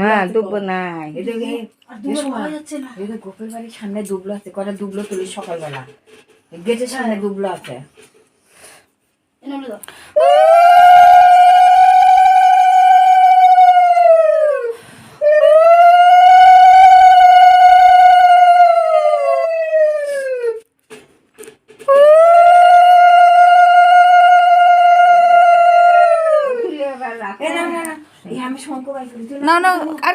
হ্যাঁ নাই। এদিকে গোপের বাড়ির সামনে দুবলো আছে কটা দুবলো তুলি সকালবেলা। গেটের সামনে দুবলো আছে। আমি না আর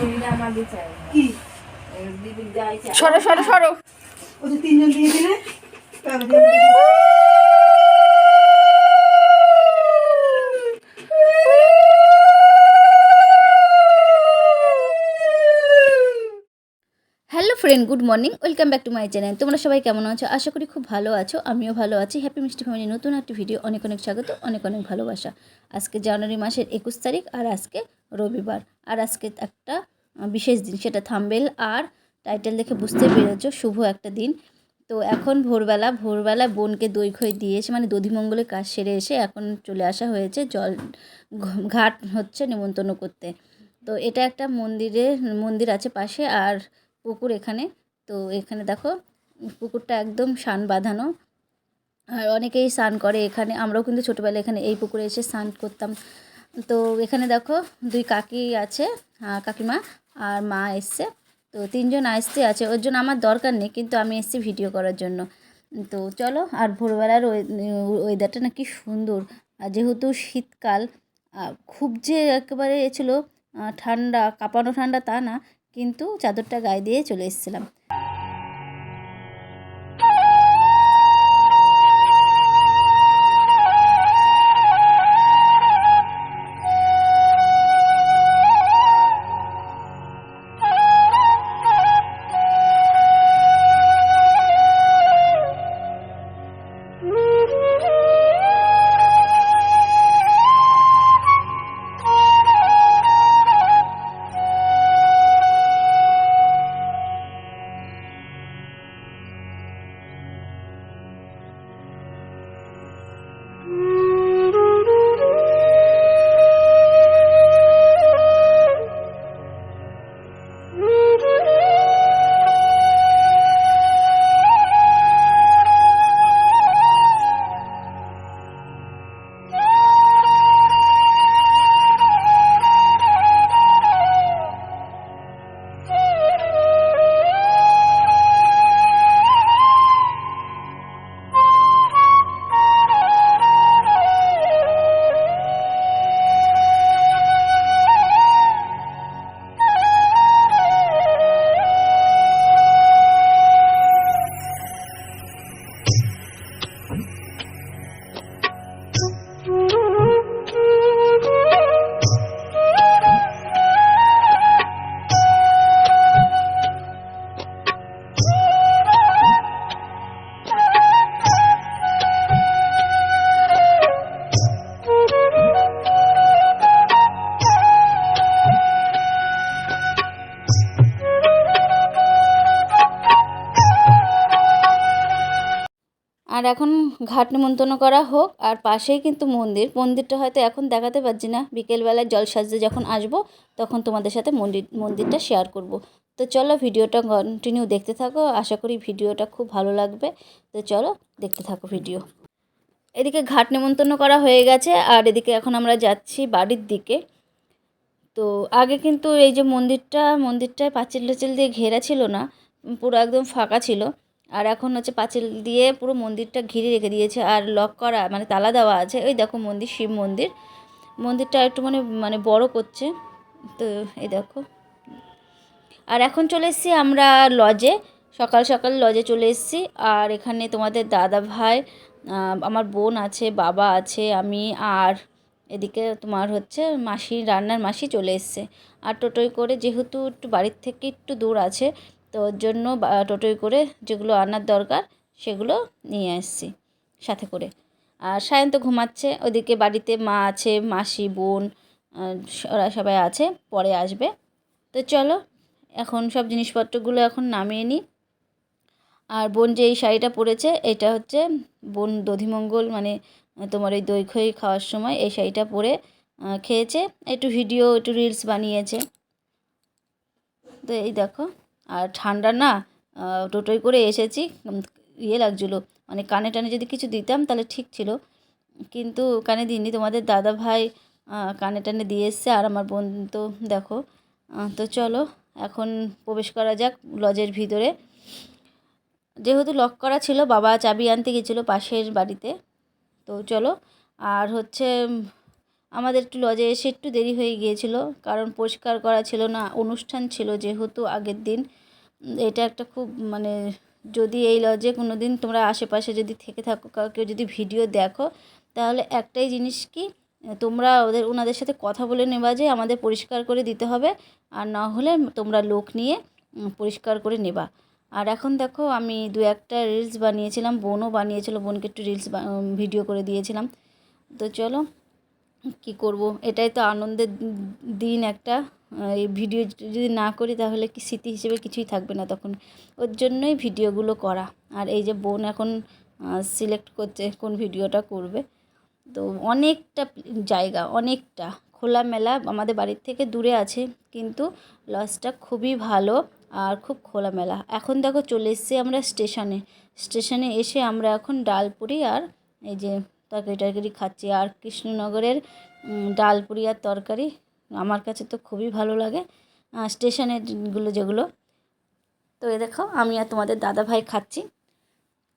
বইটা আমার বিচার হ্যাঁ দিদি দিতে সরো সরো সরো। তিনজন দিয়ে দিলে? Friend good morning welcome back to my channel তোমরা সবাই কেমন আছো? আশা করি খুব ভালো আছো, আমিও ভালো আছি। হ্যাপি মিষ্টি ফ্যামিলি নতুন একটি ভিডিও অনেক অনেক স্বাগত, অনেক অনেক ভালোবাসা। আজকে জানুয়ারি মাসের একুশ তারিখ আর আজকে রবিবার। আর আজকে একটা বিশেষ দিন, সেটা থাম্বেল। আর টাইটেল দেখে বুঝতে পেরেছ, শুভ একটা দিন। তো এখন ভোরবেলা ভোরবেলা বোনকে দই খই দিয়ে এসে মানে দধিমঙ্গলের কাজ সেরে এসে এখন চলে আসা হয়েছে, জল ঘাট হচ্ছে নিমন্ত্রণ করতে। তো এটা একটা মন্দিরে, মন্দির আছে পাশে, আর পুকুর এখানে। তো এখানে দেখো, পুকুরটা একদম শান বাঁধানো। আর অনেকেই স্নান করে এখানে। আমরাও কিন্তু ছোটোবেলায় এখানে এই পুকুরে এসে স্নান করতাম। তো এখানে দেখো, দুই কাকি আছে কাকিমা আর মা এসছে। তো তিনজন আসতে আছে। ওর জন্য আমার দরকার নেই, কিন্তু আমি এসেছি ভিডিও করার জন্য। তো চলো, আর ভোরবেলার ওয়েদারটা না কি সুন্দর। আর যেহেতু শীতকাল খুব যে একেবারে ছিল ঠান্ডা, কাঁপানো ঠান্ডা তা না কিন্তু চাদরটা গায়ে দিয়ে চলে এসেছিলাম। ঘাট নিমন্ত্রণ করা হোক, আর পাশেই কিন্তু মন্দির। মন্দিরটা হয়তো এখন দেখাতে পারছি না। বিকেলবেলায় জল সাজতে যখন আসব, তখন তোমাদের সাথে মন্দির, মন্দিরটা শেয়ার করব। তো চলো ভিডিওটা কন্টিনিউ দেখতে থাকো। আশা করি ভিডিওটা খুব ভালো লাগবে। তো চলো দেখতে থাকো ভিডিও এদিকে ঘাট নিমন্ত্রণ করা হয়ে গেছে, আর এদিকে এখন আমরা যাচ্ছি বাড়ির দিকে। তো আগে কিন্তু এই যে মন্দিরটা, মন্দিরটায় পাঁচিল টাচিল দিয়ে ঘেরা ছিল না, পুরো একদম ফাঁকা ছিল। আর এখন হচ্ছে পাঁচিল দিয়ে পুরো মন্দিরটা ঘিরে রেখে দিয়েছে আর লক করা মানে তালা দেওয়া আছে। ওই দেখো মন্দির, শিব মন্দির। মন্দিরটা একটু মানে মানে বড় করছে। তো এই দেখো। আর এখন চলে এসেছি আমরা লজে সকাল সকাল লজে চলে এসেছি। আর এখানে তোমাদের দাদা ভাই আমার বোন আছে, বাবা আছে, আমি আর এদিকে তোমার হচ্ছে মাসি, রান্নার মাসি চলে এসছে। আর টোটোয় করে যেহেতু একটু বাড়ির থেকে একটু দূর আছে তো ওর জন্য টোটোয় করে যেগুলো আনার দরকার, সেগুলো নিয়ে আসছি সাথে করে। আর সায়ন্ত ঘুমাচ্ছে, ওদিকে বাড়িতে মা আছে, মাসি, বোন ওরা সবাই আছে, পরে আসবে। তো চলো, এখন সব জিনিসপত্রগুলো এখন নামিয়ে নিই। আর বোন যে এই শাড়িটা পরেছে, এটা হচ্ছে বোন দধিমঙ্গল মানে তোমার ওই দই খই খাওয়ার সময় এই শাড়িটা পরে খেয়েছে। একটু ভিডিও, একটু রিলস বানিয়েছে। তো এই দেখো। আর ঠান্ডা না টোটোয় করে এসেছি ইয়ে লাগছিল। মানে কানে টানে যদি কিছু দিতাম তাহলে ঠিক ছিল। কিন্তু কানে দিইনি, তোমাদের দাদা ভাই কানে টানে দিয়ে এসছে আর আমার বোন তো দেখো। তো চলো, এখন প্রবেশ করা যাক লজের ভিতরে। যেহেতু লক করা ছিল, বাবা চাবি আনতে গেছিল পাশের বাড়িতে। তো চলো, আর হচ্ছে, আমাদের একটু লজে এসে একটু দেরি হয়ে গিয়েছিল, কারণ পরিষ্কার করা ছিল না, অনুষ্ঠান ছিল যেহেতু আগের দিন। এটা একটা খুব মানে যদি এই লজে কোনো দিন তোমরা আশেপাশে যদি থেকে থাকো, কাউ- কেউ যদি ভিডিও দেখো, তাহলে একটাই জিনিস কি, তোমরা ওদের, ওনাদের সাথে কথা বলে নেবা যে আমাদের পরিষ্কার করে দিতে হবে, আর না হলে তোমরা লোক নিয়ে পরিষ্কার করে নেবা। আর এখন দেখো আমি দু একটা রিলস বানিয়েছিলাম, বোনও বানিয়েছিল, বোনকে একটু রিলস ভিডিও করে দিয়েছিলাম। তো চলো কি করব? এটাই তো আনন্দের দিন একটা। এই ভিডিও যদি না করি তাহলে কি স্মৃতি হিসেবে কিছুই থাকবে না তখন। ওর জন্যই ভিডিওগুলো করা। আর এই যে বোন এখন সিলেক্ট করছে কোন ভিডিওটা করবে। তো অনেকটা জায়গা, অনেকটা। খোলামেলা আমাদের বাড়ির থেকে দূরে আছে, কিন্তু লজটা খুবই ভালো আর খুব খোলামেলা। এখন দেখো চলে এসেছি আমরা স্টেশনে। স্টেশনে এসে আমরা এখন ডালপুরি আর এই যে তরকারি টরকারি খাচ্ছি। আর কৃষ্ণনগরের ডালপুরি আর তরকারি আমার কাছে তো খুবই ভালো লাগে। স্টেশনেরগুলো যেগুলো। তো এ দেখো, আমি আর তোমাদের দাদা ভাই খাচ্ছি।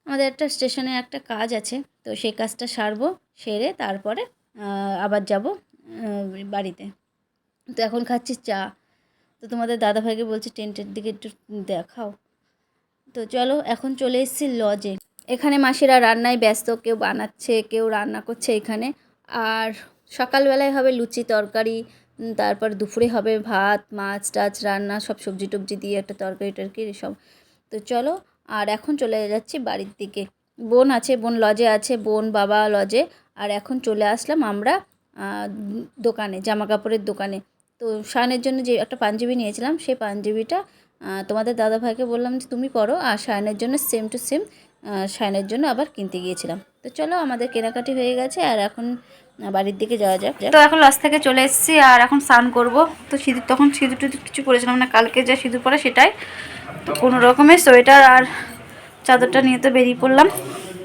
আমাদের একটা স্টেশনে একটা কাজ আছে, তো সেই কাজটা সারবো, সেরে তারপরে আবার যাব বাড়িতে। তো এখন খাচ্ছি চা। তো তোমাদের দাদাভাইকে বলছি টেন্টের দিকে একটু দেখাও। তো চলো, এখন চলে এসেছি লজে। এখানে মাসিরা রান্নায় ব্যস্ত, কেউ বানাচ্ছে, কেউ রান্না করছে এখানে। আর সকালবেলায় হবে লুচি তরকারি তারপর দুপুরে হবে ভাত, মাছ, টাছ, রান্না, সব সবজি টবজি দিয়ে একটা তরকারি টরকারি সব। তো চলো, আর এখন চলে যাচ্ছি বাড়ির দিকে। বোন আছে, বোন লজে আছে, বোন বাবা লজে। আর এখন চলে আসলাম আমরা দোকানে জামা কাপড়ের দোকানে। তো শায়নের জন্য যে একটা পাঞ্জাবি নিয়েছিলাম, সেই পাঞ্জাবিটা তোমাদের দাদা ভাইকে বললাম যে, তুমি করো আর শায়নের জন্য সেম টু সেম শায়নের জন্য আবার কিনতে গিয়েছিলাম। তো চলো, আমাদের কেনাকাটি হয়ে গেছে আর এখন বাড়ির দিকে যাওয়া যাক তো এখন লস থেকে চলে এসেছি আর এখন স্নান করব। তো সিঁদুর, তখন সিঁদুর টুদুর কিছু পরেছিলাম না, কালকে যা সিঁদুর পরে সেটাই। তো কোনো রকমের সোয়েটার আর চাদরটা নিয়ে তো বেরিয়ে পড়লাম।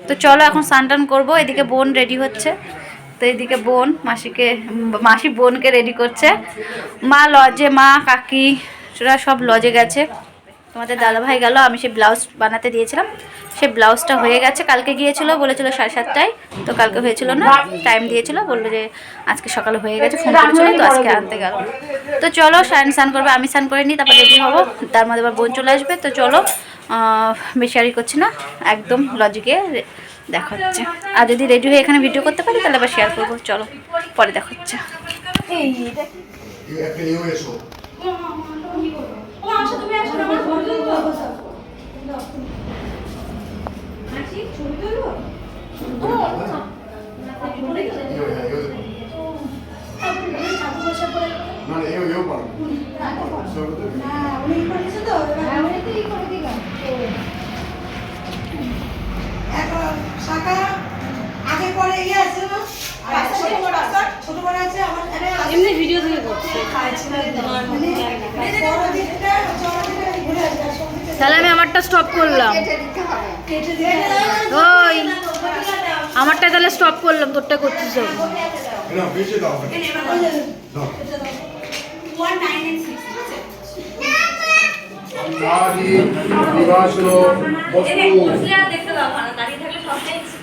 তো চলো, এখন স্নান টান করব। এদিকে বোন রেডি হচ্ছে। তো এদিকে বোন, মাসিকে, মাসি বোনকে রেডি করছে। মা লজে, মা কাকি ওরা সব লজে গেছে। তোমাদের দাদাভাই গেল আমি সেই ব্লাউজ বানাতে দিয়েছিলাম। সেই ব্লাউজটা হয়ে গেছে কালকে গিয়েছিল বলেছিল সাড়ে সাতটায় তো কালকে হয়েছিল না টাইম দিয়েছিল বলল যে আজকে সকালে হয়ে গেছে ফোন করেছিল তো আজকে আনতে গেল। তো চলো স্নান স্নান করবে আমি স্নান করে নিই তারপর রেডি হব তার মধ্যে আবার বোন চলে আসবে তো চলো বেশি করছি না একদম লজিকে দেখা হচ্ছে আর যদি রেডি হয়ে এখানে ভিডিও করতে পারি তাহলে আবার শেয়ার করব চলো পরে দেখা। হচ্ছে একটা নিয়ে এসো ইয়ে, হ্যাঁ, ইয়ে দেখো। না, না, এও- এও পারো। সব তো- শাখা পরে ইয়ে আছে না ছোট বড় আছে ছোট বড় আছে আমার এমনি ভিডিও থেকে করছে তাহলে আমি আমারটা স্টপ করলাম ওই আমারটা তাহলে স্টপ করলাম তোরটা করছিস তো। না, বেশি দাও। দাও। গাড়ি, বস্তু।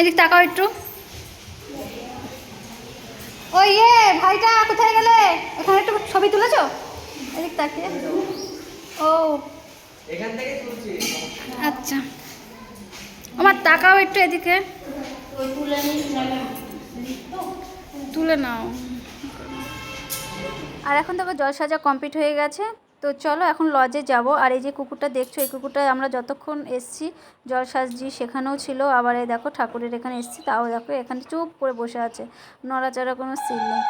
এদিক তাকাও একটু। ওই ইয়ে ভাইটা কোথায় গেলে? এখানে একটু ছবি তুলেছো? এদিক তাকিয়ে। ও। এখান থেকে তুলছি। আচ্ছা। আমার তাকাও একটু এদিকে। তুলে নাও। আর এখন দেখো জল সাজা কমপ্লিট হয়ে গেছে। তো চলো এখন লজে যাব। আর এই যে কুকুরটা দেখছ, এই কুকুরটা আমরা যতক্ষণ এসছি, জল সাজি সেখানেও ছিল। আবার এই দেখো ঠাকুরের এখানে এসছি, তাও দেখো এখানে চুপ করে বসে আছে। নড়াচড়া কোনো সিল নেই।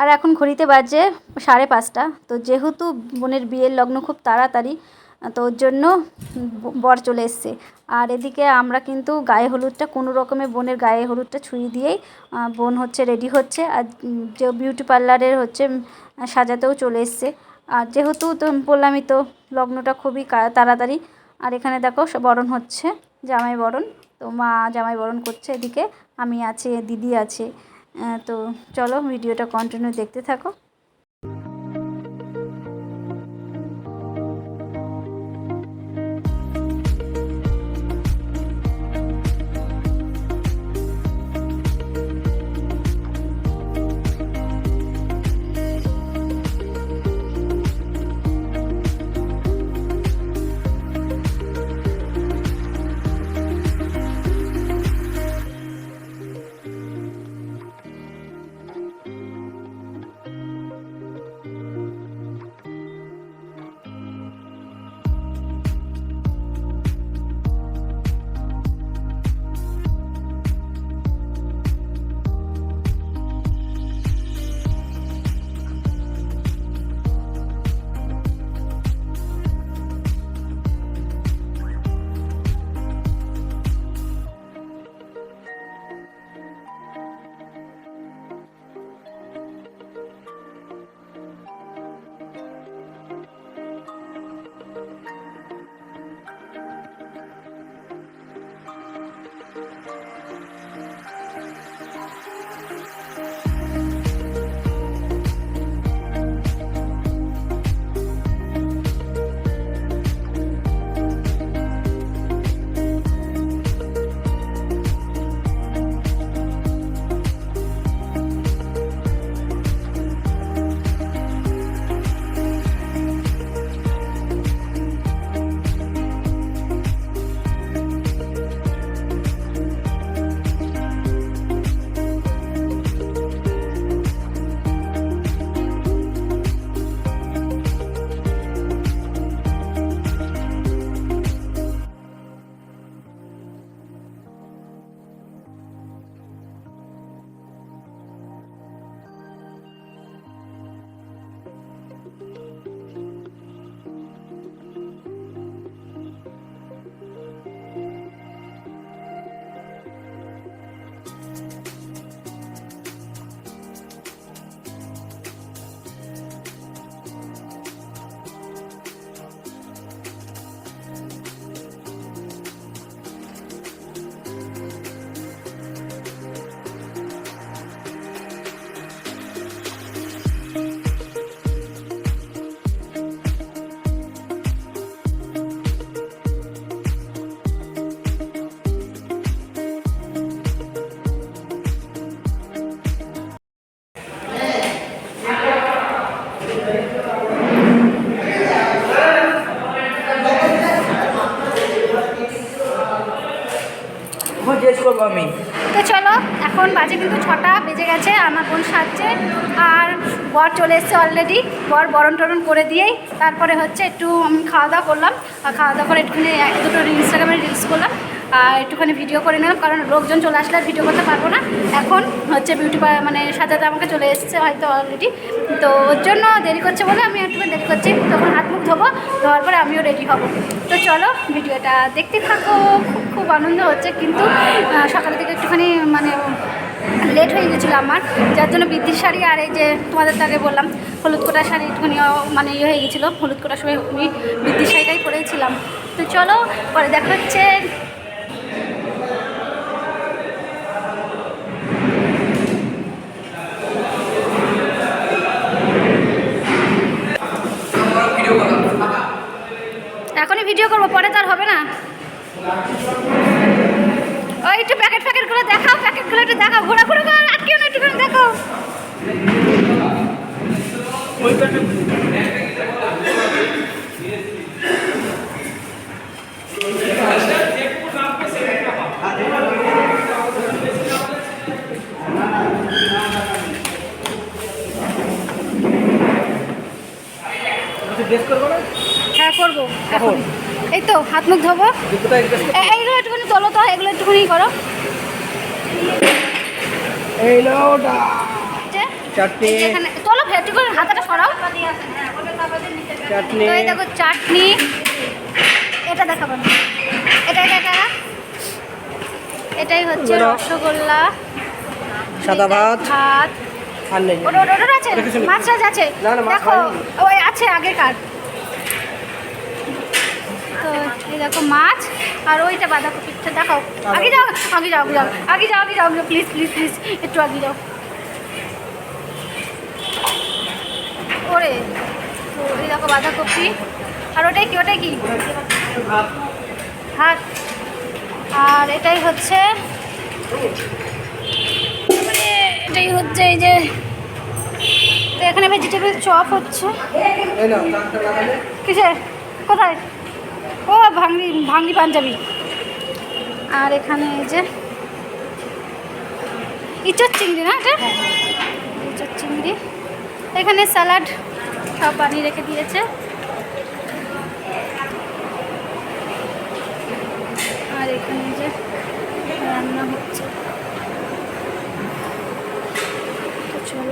আর এখন ঘড়িতে বাজে সাড়ে পাঁচটা। তো যেহেতু বোনের বিয়ের লগ্ন খুব তাড়াতাড়ি, তো ওর জন্য বর চলে এসছে। আর এদিকে আমরা কিন্তু গায়ে হলুদটা, কোনো রকমে বোনের গায়ে হলুদটা ছুঁয়ে দিয়েই বোন হচ্ছে রেডি হচ্ছে। আর যে বিউটি পার্লারের হচ্ছে সাজাতেও চলে এসছে। আর যেহেতু তো বললামই তো, লগ্নটা খুবই তাড়াতাড়ি। আর এখানে দেখো বরণ হচ্ছে, জামাই বরণ। তো মা জামাই বরণ করছে, এদিকে আমি আছে, দিদি আছে। তো চলো ভিডিওটা কন্টিনিউ দেখতে থাকো। বর বরণ টরণ করে দিয়েই তারপরে হচ্ছে একটু আমি খাওয়া দাওয়া করলাম। আর খাওয়া দাওয়া করে একটুখানি এক দুটো ইনস্টাগ্রামে রিলস করলাম। আর একটুখানি ভিডিও করে নিলাম কারণ লোকজন চলে আসলে আর ভিডিও করতে পারব না। এখন হচ্ছে বিউটি মানে সাজাতে আমাকে চলে এসেছে হয়তো অলরেডি তো ওর জন্য দেরি করছে বলে আমি একটু দেরি করছি। তখন হাত মুখ ধোবো ধোয়ার পরে আমিও রেডি হব। তো চলো ভিডিওটা দেখতে থাকো খুব আনন্দ হচ্ছে। কিন্তু আহ, সকালের দিকে একটুখানি মানে লেট হয়ে গেছিল আমার। যার জন্য বৃদ্ধির শাড়ি আর এই যে তোমাদের তো আগে বললাম হলুদ কোটা শাড়ি একটুখানি মানে ইয়ে হয়ে গেছিল, হলুদ কোটার সময় আমি বৃদ্ধির শাড়িটাই পরেছিলাম। তো চলো, পরে দেখা হচ্ছে। এখনই ভিডিও করব, পরে তার হবে না। ওই একটু প্যাকেট প্যাকেটগুলো দেখাও প্যাকেটগুলো একটু দেখাও ঘোরা ঘোরা করে আটকেও না একটুখানি দেখাও হ্যাঁ করব। এখন। এই তো হাত মুখ ধোবো। এইগুলো একটুখানি তোলো তো এগুলো একটুখানি করো। এই চারটে। করে হাতাটা সরাও। তো এই দেখো চাটনি। এটা দেখাবো না। এটা এটা এটা এটাই হচ্ছে রসগোল্লা। সাদা ভাত। ভাত। আছে? মাছ টাছ আছে? দেখো। ওই আছে আগেকার তো এই দেখো মাছ আর ওইটা বাঁধাকপিটা দেখাও। আগে যাও আগে যাও আগে যাও আগে যাও আগে যাও প্লিজ প্লিজ প্লিজ একটু আগে যাও। ওরে তো এই দেখো বাঁধাকপি আর ওটাই কি ওটাই কি? ভাত আর এটাই হচ্ছে তারপরে এটাই হচ্ছে এই যে তো এখানে ভেজিটেবল চপ হচ্ছে। কিসে? কোথায়? ও ভাঙড়ি ভাঙড়ি পাঞ্জাবি। আর এখানে এই যে ইঁচড় চিংড়ি না এটা? ইঁচড় চিংড়ি। এখানে স্যালাড সব বানিয়ে রেখে দিয়েছে। আর এখানে যে রান্না হচ্ছে।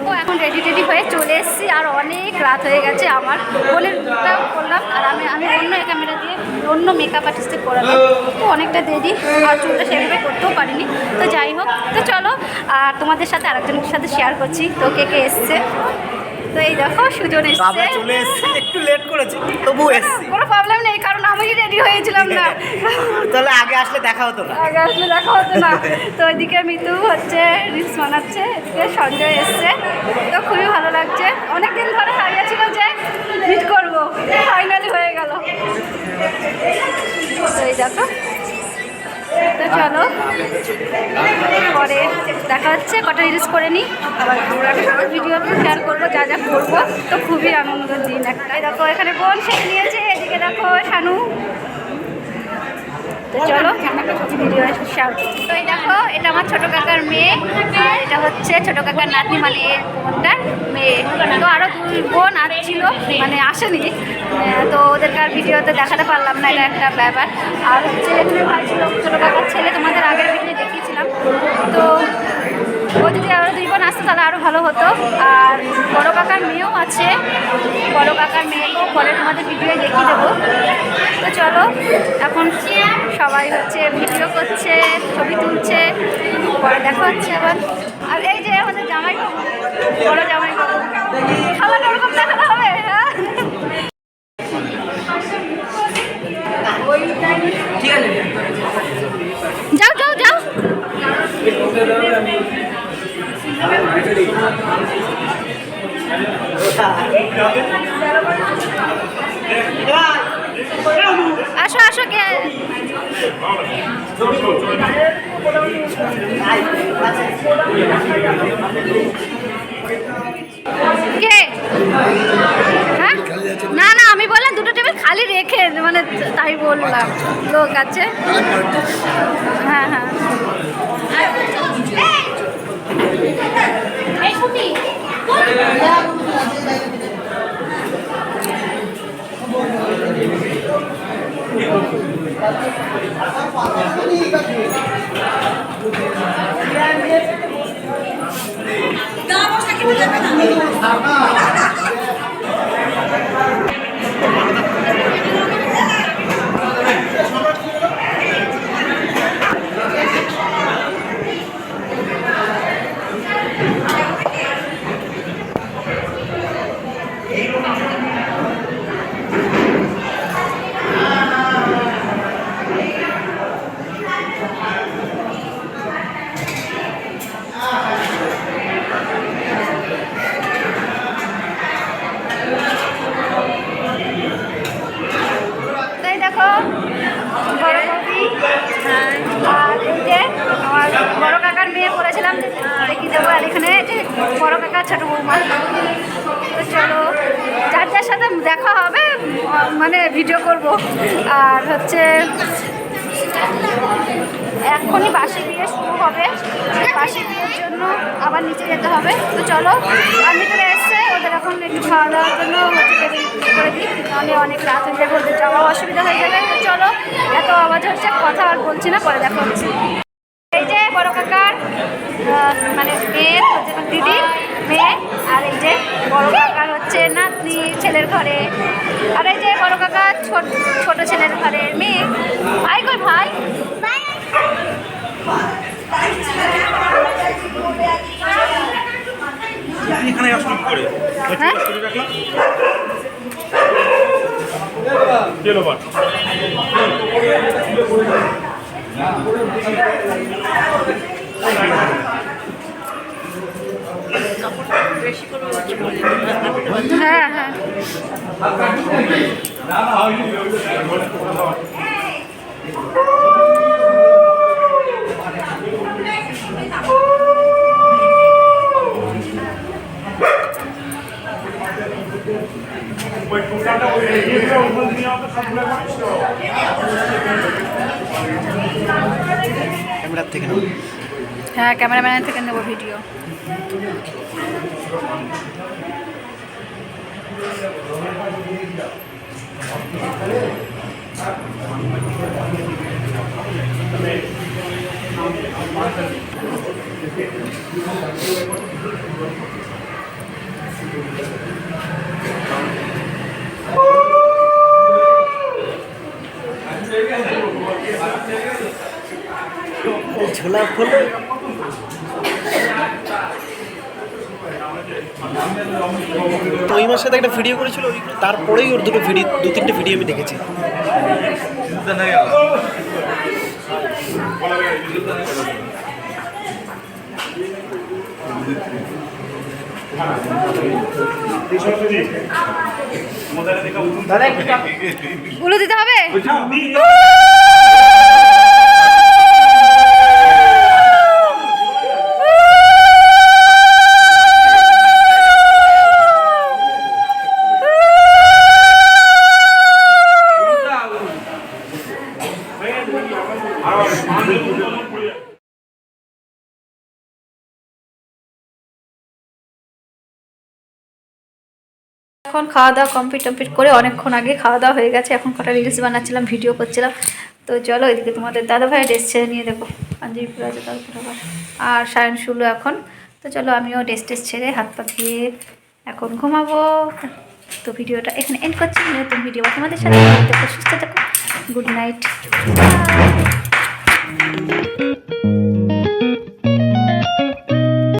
তো এখন রেডি টেডি হয়ে চলে এসেছি। আর অনেক রাত হয়ে গেছে আমার। বোনেরটাও করলাম, আর আমি আমি অন্য ক্যামেরা দিয়ে অন্য মেকআপ আর্টিস্টে করালাম। তো অনেকটা দেরি, আর চুলটা সেভাবে করতেও পারিনি। তো যাই হোক, তো চলো, আর তোমাদের সাথে আরেকজনের সাথে শেয়ার করছি, তো কে কে এসছে? তো এই দেখো সুজন এসছে। চলে এসেছি একটু লেট করেছি তবু এসেছি। কোনো প্রবলেম নেই কারণ আমি রেডি হয়েছিলাম না। তাহলে আগে আসলে দেখা হতো না। আগে আসলে দেখা হতো না। তো ওইদিকে মিতু হচ্ছে রিলস বানাচ্ছে এদিকে সঞ্জয় এসছে। তো খুবই ভালো লাগছে। অনেক দিন ধরে হারিয়েছিল যে মিট করব। ফাইনালি হয়ে গেল। তো এই দেখো তো চলো। পরে দেখা হচ্ছে, কটা রিলস করে নিই আবার ভিডিও শেয়ার করব, যা যা করব। তো খুবই আনন্দ দিন একটা দেখো, এখানে বোন সে নিয়েছে, এদিকে দেখো, শানু। চলো। ভিডিও তো এই দেখো, এটা আমার ছোটো কাকার মেয়ে, আর এটা হচ্ছে ছোটো কাকার নাতনি মানে বোনটার মেয়ে। তো আরও দুই বোন আসছিল মানে আসেনি। তো ওদেরকে আর ভিডিওতে দেখাতে পারলাম না, এটা একটা ব্যাপার। আর হচ্ছে, ছোটো কাকার ছেলে তোমাদের আগের ভিডিও দেখিয়েছিলাম। তো ও যদি আসতো তাহলে আরও ভালো হতো। আর বড় কাকার মেয়েও আছে। বড় কাকার মেয়েকেও পরে তোমাদের ভিডিও দেখিয়ে দেবো। তো চলো এখন সবাই হচ্ছে ভিডিও করছে ছবি তুলছে পরে দেখা হচ্ছে আবার। আর এই যে আমাদের জামাই বড় জামাই খাবার ওরকম হবে? হ্যাঁ। ঠিক আছে। যাও যাও যাও। আসো আসো, কে? হ্যাঁ? না না, আমি বললাম দুটো টেবিল খালি রেখে মানে তাই বললাম। লোক আছে। হ্যাঁ হ্যাঁ। এই কুটি তাই দেখো বড় কপি আর এই যে আমার বড় কাকার মেয়ে পড়েছিলাম দেখি দেবো আর এখানে এই যে বড় কাকা ছোট বৌমা তো চলো যার যার সাথে দেখা হবে আহ, মানে ভিডিও করব। আর হচ্ছে, এখনই বাসি বিয়ে শুরু হবে। বাসি বিয়ের জন্য আবার নিচে যেতে হবে। তো চলো, আমি তো এসছে, ওদের এখন একটু খাওয়া দাওয়ার জন্য হচ্ছে করে দিই। আমি অনেক রাত হয়ে যাবে, ওদের যাওয়া অসুবিধা হয়ে যাবে। তো চলো, এত আওয়াজ হচ্ছে, কথা আর বলছি না, পরে দেখা হচ্ছে এই যে বড় কাকার আহ, মানে মেয়ের হচ্ছে আমার দিদি মেয়ে আর এই যে বড় কাকার হচ্ছে নাতনি ছেলের ঘরে। আর এই যে বড় কাকা ছোট ছোট ছেলের ঘরের মেয়ে। ভাই কই ভাই। এখানে আসুন করে হ্যাঁ। করিস তো ক্যামেরার থেকে হ্যাঁ ক্যামেরাম্যানের থেকে নেব ভিডিও। ছোলা ফুল? তো ওই মাসে একটা ভিডিও করেছিল তারপরেই ওর দুটো ভিডিও দু তিনটে ভিডিও আমি দেখেছি। দিতে হবে? এখন খাওয়া দাওয়া কমপ্লিট টমপ্লিট করে অনেকক্ষণ আগে খাওয়া দাওয়া হয়ে গেছে। এখন কটা রিলস বানাচ্ছিলাম ভিডিও করছিলাম। তো চলো এদিকে তোমাদের দাদা ভাই ড্রেস ছেড়ে নিয়ে দেখো। পাঞ্জাবি পরে আছে তারপর আর সায়ন শুলো এখন। তো চলো আমিও ড্রেস টেস ছেড়ে হাত পা ধুয়ে এখন ঘুমাবো। তো ভিডিওটা এখানে এন্ড করছি। নতুন ভিডিও তোমাদের সাথে থেকো, সুস্থ থাকো। Good night